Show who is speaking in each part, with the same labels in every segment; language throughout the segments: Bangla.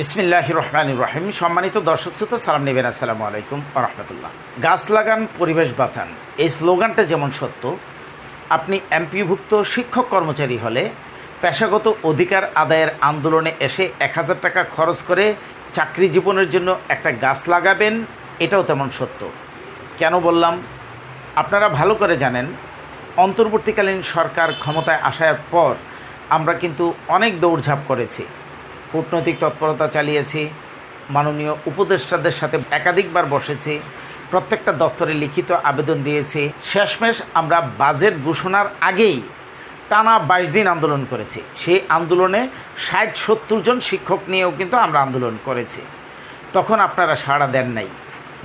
Speaker 1: বিসমিল্লাহ রহমান রহিম। সম্মানিত দর্শক শ্রোতা, সালাম নেবেন, আসসালামু আলাইকুম রহমতুল্লাহ। গাছ লাগান, পরিবেশ বাঁচান, এই স্লোগানটা যেমন সত্য, আপনি এমপিভুক্ত শিক্ষক কর্মচারী হলে পেশাগত অধিকার আদায়ের আন্দোলনে এসে এক হাজার টাকা খরচ করে চাকরি জীবনের জন্য একটা গাছ লাগাবেন, এটাও তেমন সত্য। কেন বললাম? আপনারা ভালো করে জানেন, অন্তর্বর্তীকালীন সরকার ক্ষমতায় আসার পর আমরা কিন্তু অনেক দৌড়ঝাঁপ করেছি। কূটনৈতিক তৎপরতা চালিয়েছি, মাননীয় উপদেষ্টাদের সাথে একাধিকবার বসেছি, প্রত্যেকটা দপ্তরে লিখিত আবেদন দিয়েছি। শেষমেশ আমরা বাজেট ঘোষণার আগেই টানা বাইশ দিন আন্দোলন করেছি। সেই আন্দোলনে ষাট সত্তর জন শিক্ষক নিয়েও কিন্তু আমরা আন্দোলন করেছি। তখন আপনারা সাড়া দেন নাই।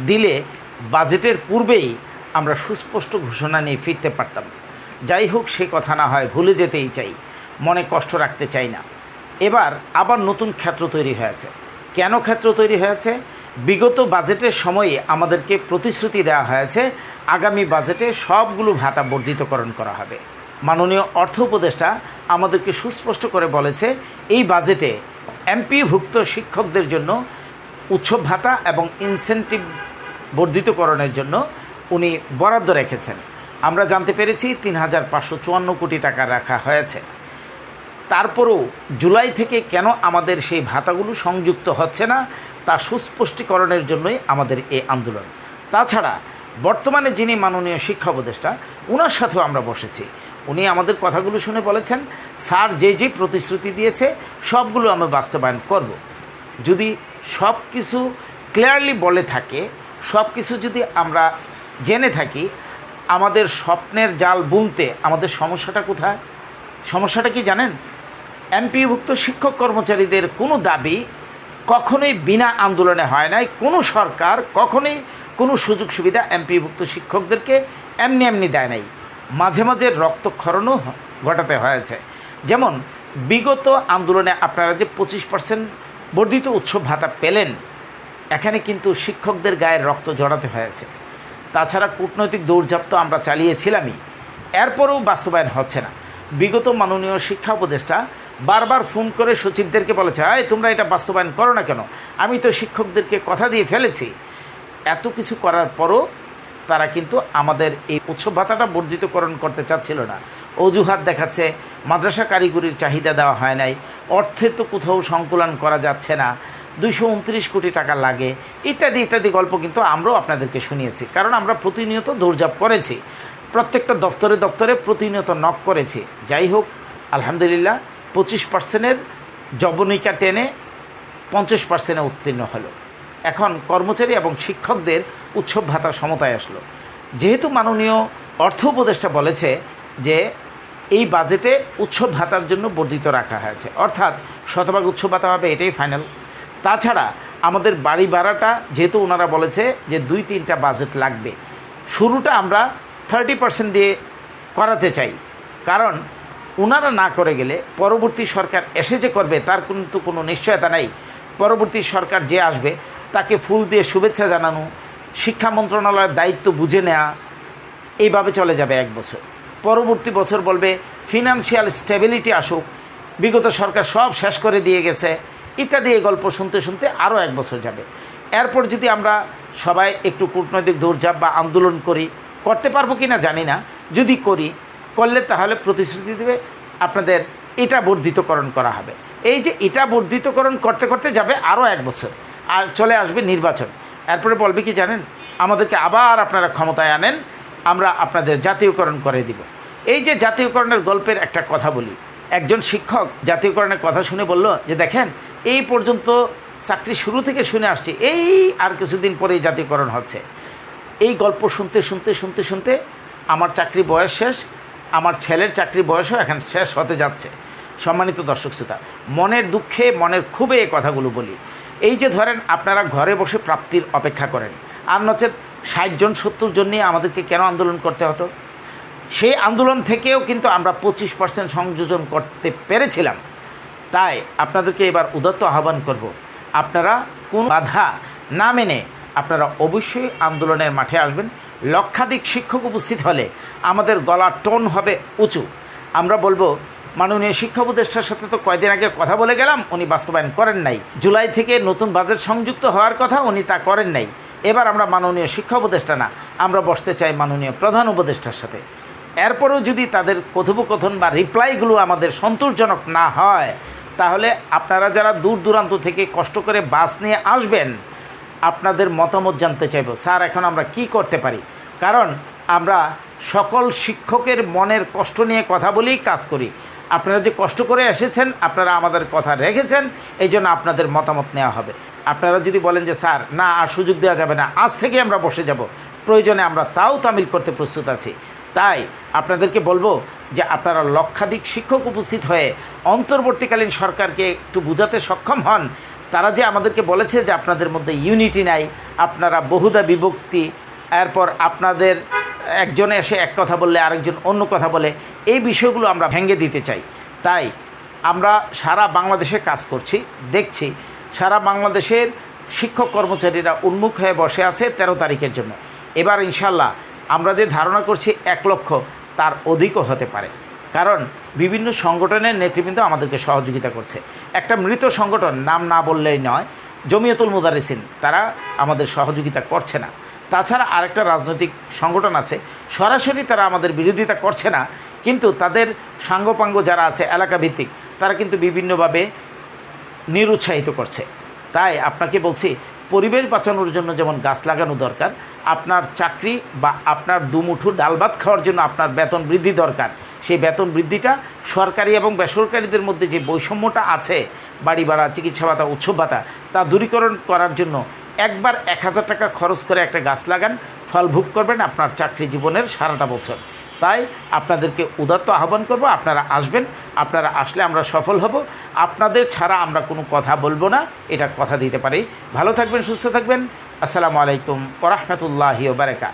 Speaker 1: দিলে বাজেটের পূর্বেই আমরা সুস্পষ্ট ঘোষণা নিয়ে ফিরতে পারতাম। যাই হোক, সে কথা না হয় ভুলে যেতেই চাই। মনে কষ্ট রাখতে চাই না। এবার আবার নতুন ক্ষেত্র তৈরি হয়েছে। কেন ক্ষেত্র তৈরি হয়েছে? বিগত বাজেটের সময়ে আমাদেরকে প্রতিশ্রুতি দেওয়া হয়েছে, আগামী বাজেটে সবগুলো ভাতা বর্ধিতকরণ করা হবে। মাননীয় অর্থ উপদেষ্টা আমাদেরকে সুস্পষ্ট করে বলেছে, এই বাজেটে এমপিভুক্ত শিক্ষকদের জন্য উৎসব ভাতা এবং ইনসেন্টিভ বর্ধিতকরণের জন্য উনি বরাদ্দ রেখেছেন। আমরা জানতে পেরেছি, তিন হাজার পাঁচশো চুয়ান্ন কোটি টাকা রাখা হয়েছে। তারপরেও জুলাই থেকে কেন আমাদের সেই ভাতাগুলো সংযুক্ত হচ্ছে না তা সুস্পষ্টীকরণের জন্যই আমাদের এ আন্দোলন। তাছাড়া বর্তমানে যিনি মাননীয় শিক্ষা উপদেষ্টা ওনার সাথেও আমরা বসেছি। উনি আমাদের কথাগুলো শুনে বলেছেন, স্যার, যে যে প্রতিশ্রুতি দিয়েছে, সবগুলো আমরা বাস্তবায়ন করব। যদি সব কিছু ক্লিয়ারলি বলে থাকে সব কিছু যদি আমরা জেনে থাকি, আমাদের স্বপ্নের জাল বুনতে আমাদের সমস্যাটা কোথায়? সমস্যাটা কি জানেন? এমপিভুক্ত শিক্ষক কর্মচারীদের কোনো দাবি কখনোই বিনা আন্দোলনে হয় নাই। কোনো সরকার কখনোই কোনো সুযোগ সুবিধা এমপিভুক্ত শিক্ষকদেরকে এমনি এমনি দেয় নাই। মাঝে মাঝে রক্তক্ষরণও ঘটাতে হয়েছে। যেমন, বিগত আন্দোলনে আপনারা যে পঁচিশ পার্সেন্ট বর্ধিত উৎসব ভাতা পেলেন, এখানে কিন্তু শিক্ষকদের গায়ের রক্ত জড়াতে হয়েছে। তাছাড়া কূটনৈতিক দৌড়ঝাপ আমরা চালিয়েছিলামই। এরপরেও বাস্তবায়ন হচ্ছে না। বিগত মাননীয় শিক্ষা উপদেষ্টা বারবার ফোন করে সচিবদেরকে বলেছে, আয়, তোমরা এটা বাস্তবায়ন করো না কেন? আমি তো শিক্ষকদেরকে কথা দিয়ে ফেলেছি। এত কিছু করার পরও তারা কিন্তু আমাদের এই উৎসব ভাতাটা বর্ধিতকরণ করতে চাচ্ছিল না। অজুহাত দেখাচ্ছে, মাদ্রাসা কারিগরির চাহিদা দেওয়া হয় নাই, অর্থের তো কোথাও সংকুলন করা যাচ্ছে না, দুইশো উনত্রিশ কোটি টাকা লাগে, ইত্যাদি ইত্যাদি গল্প কিন্তু আমরাও আপনাদেরকে শুনিয়েছি, কারণ আমরা প্রতিনিয়ত দৌড়ঝাপ করেছি। প্রত্যেকটা দপ্তরে দপ্তরে প্রতিনিয়ত নক করেছে। যাই হোক, আলহামদুলিল্লাহ, পঁচিশ পার্সেন্টের জবনিকা টেনে পঞ্চাশ পার্সেন্টে উত্তীর্ণ হলো। এখন কর্মচারী এবং শিক্ষকদের উৎসব ভাতা সমতায় আসলো। যেহেতু মাননীয় অর্থ উপদেষ্টা বলেছে যে, এই বাজেটে উৎসব ভাতার জন্য বর্ধিত রাখা হয়েছে। অর্থাৎ শতভাগ উৎসব ভাতা হবে, এটাই ফাইনাল। তাছাড়া আমাদের বাড়ি ভাড়াটা, যেহেতু ওনারা বলেছে যে দুই তিনটা বাজেট লাগবে। শুরুটা আমরা থার্টি পার্সেন্ট দিয়ে করাতে চাই। কারণ ওনারা না করে গেলে পরবর্তী সরকার এসে যে করবে তার কিন্তু কোনো নিশ্চয়তা নাই। পরবর্তী সরকার যে আসবে তাকে ফুল দিয়ে শুভেচ্ছা জানানো, শিক্ষা মন্ত্রণালয়ের দায়িত্ব বুঝে নেওয়া এইভাবে চলে যাবে এক বছর। পরবর্তী বছর বলবে ফিনান্সিয়াল স্টেবিলিটি আসুক, বিগত সরকার সব শেষ করে দিয়ে গেছে। ইত্যাদি এই গল্প শুনতে শুনতে আরও এক বছর যাবে। এরপর যদি আমরা সবাই একটু কূটনৈতিক দৌড়ঝাপ বা আন্দোলন করি করতে পারব কি না জানি না। যদি করি, করলে তাহলে প্রতিশ্রুতি দেবে, আপনাদের এটা বর্ধিতকরণ করা হবে। এই যে এটা বর্ধিতকরণ করতে করতে যাবে আরও এক বছর, আর চলে আসবে নির্বাচন। এরপরে বলবে কি জানেন, আমাদেরকে আবার আপনারা ক্ষমতায় আনেন, আমরা আপনাদের জাতীয়করণ করে দিব। এই যে জাতীয়করণের গল্পের একটা কথা বলি। একজন শিক্ষক জাতীয়করণের কথা শুনে বলল যে, দেখেন, এই পর্যন্ত চাকরি শুরু থেকে শুনে আসছি, এই আর কিছুদিন পরেই জাতীয়করণ হচ্ছে। এই গল্প শুনতে শুনতে শুনতে শুনতে আমার চাকরি বয়স শেষ, আমার ছেলের চাকরি বয়সও এখন শেষ হতে যাচ্ছে। সম্মানিত দর্শক শ্রোতা, মনের দুঃখে মনের খুবই এই কথাগুলো বলি। এই যে ধরেন আপনারা ঘরে বসে প্রাপ্তির অপেক্ষা করেন, আর নচেত ষাট জন সত্তর জন নিয়ে আমাদেরকে কেন আন্দোলন করতে হতো? সেই আন্দোলন থেকেও কিন্তু আমরা পঁচিশ পার্সেন্ট সংযোজন করতে পেরেছিলাম। তাই আপনাদেরকে এবার উদত্ত আহ্বান করব, আপনারা কোন বাধা না মেনে আপনারা অবশ্যই আন্দোলনের মাঠে আসবেন। লক্ষাধিক শিক্ষক উপস্থিত হলে আমাদের গলার টোন হবে উঁচু। আমরা বলব, মাননীয় শিক্ষা উপদেষ্টার সাথে তো কয়দিন আগে কথা বলে গেলাম, উনি বাস্তবায়ন করেন নাই। জুলাই থেকে নতুন বাজেট সংযুক্ত হওয়ার কথা উনি তা করেন নাই। এবার আমরা মাননীয় শিক্ষা উপদেষ্টা না, আমরা বসতে চাই মাননীয় প্রধান উপদেষ্টার সাথে। এরপরেও যদি তাদের কথোপকথন বা রিপ্লাইগুলো আমাদের সন্তোষজনক না হয়, তাহলে আপনারা যারা দূর দূরান্ত থেকে কষ্ট করে বাস নিয়ে আসবেন আপনাদের মতামত জানতে চাইব। স্যার, এখন আমরা কি করতে পারি? কারণ আমরা সকল শিক্ষকের মনের কষ্ট নিয়ে কথা বলেই কাজ করি। আপনারা যে কষ্ট করে এসেছেন, আপনারা আমাদের কথা রেখেছেন এই জন্য আপনাদের মতামত নেওয়া হবে। আপনারা যদি বলেন যে, স্যার, না, আর সুযোগ দেওয়া যাবে না, আজ থেকে আমরা বসে যাব। প্রয়োজনে আমরা তাও তামিল করতে প্রস্তুত আছি। তাই আপনাদেরকে বলব যে, আপনারা লক্ষাধিক শিক্ষক উপস্থিত হয়ে অন্তর্বর্তীকালীন সরকারকে একটু বোঝাতে সক্ষম হন। তারা যে আমাদেরকে বলেছে যে আপনাদের মধ্যে ইউনিটি নাই, আপনারা বহুদা বিভক্তি, এরপর আপনাদের একজনে এসে এক কথা বললে আরেকজন অন্য কথা বলে, এই বিষয়গুলো আমরা ভেঙে দিতে চাই। তাই আমরা সারা বাংলাদেশে কাজ করছি, দেখছি, সারা বাংলাদেশের শিক্ষক কর্মচারীরা উন্মুখ হয়ে বসে আছে তেরো তারিখের জন্য। এবার ইনশাল্লাহ আমরা যে ধারণা করছি এক লক্ষ, তার অধিকও হতে পারে। কারণ বিভিন্ন সংগঠনের নেতৃবৃন্দ আমাদেরকে সহযোগিতা করছে। একটা মৃত সংগঠন, নাম না বললেই নয়, জমিয়তুল মুদারিসিন, তারা আমাদের সহযোগিতা করছে না। তাছাড়া আরেকটা রাজনৈতিক সংগঠন আছে, সরাসরি তারা আমাদের বিরোধিতা করছে না, কিন্তু তাদের সাঙ্গপাঙ্গ যারা আছে এলাকা ভিত্তিক তারা কিন্তু বিভিন্নভাবে নিরুৎসাহিত করছে। তাই আপনাকে বলছি পরিবেশ বাঁচানোর জন্য যেমন গাছ লাগানো দরকার, আপনার চাকরি বা আপনার দুমুঠো ডাল ভাত খাওয়ার জন্য আপনার বেতন বৃদ্ধি দরকার। সেই বেতন বৃদ্ধিটা সরকারি এবং বেসরকারিদের মধ্যে যে বৈষম্যটা আছে, বাড়ি ভাড়া, চিকিৎসা ভাতা, উৎসব ভাতা, তা দূরীকরণ করার জন্য একবার এক হাজার টাকা খরচ করে একটা গাছ লাগান, ফল ভোগ করবেন আপনার চাকরি জীবনের সারাটা বছর। তাই আপনাদেরকে উদাত্ত আহ্বান করব, আপনারা আসবেন, আপনারা আসলে আমরা সফল হব। আপনাদের ছাড়া আমরা কোনো কথা বলব না, এটা কথা দিতে পারি। ভালো থাকবেন, সুস্থ থাকবেন। আসসালামু আলাইকুম ওরহমতুল্লাহি বারাকা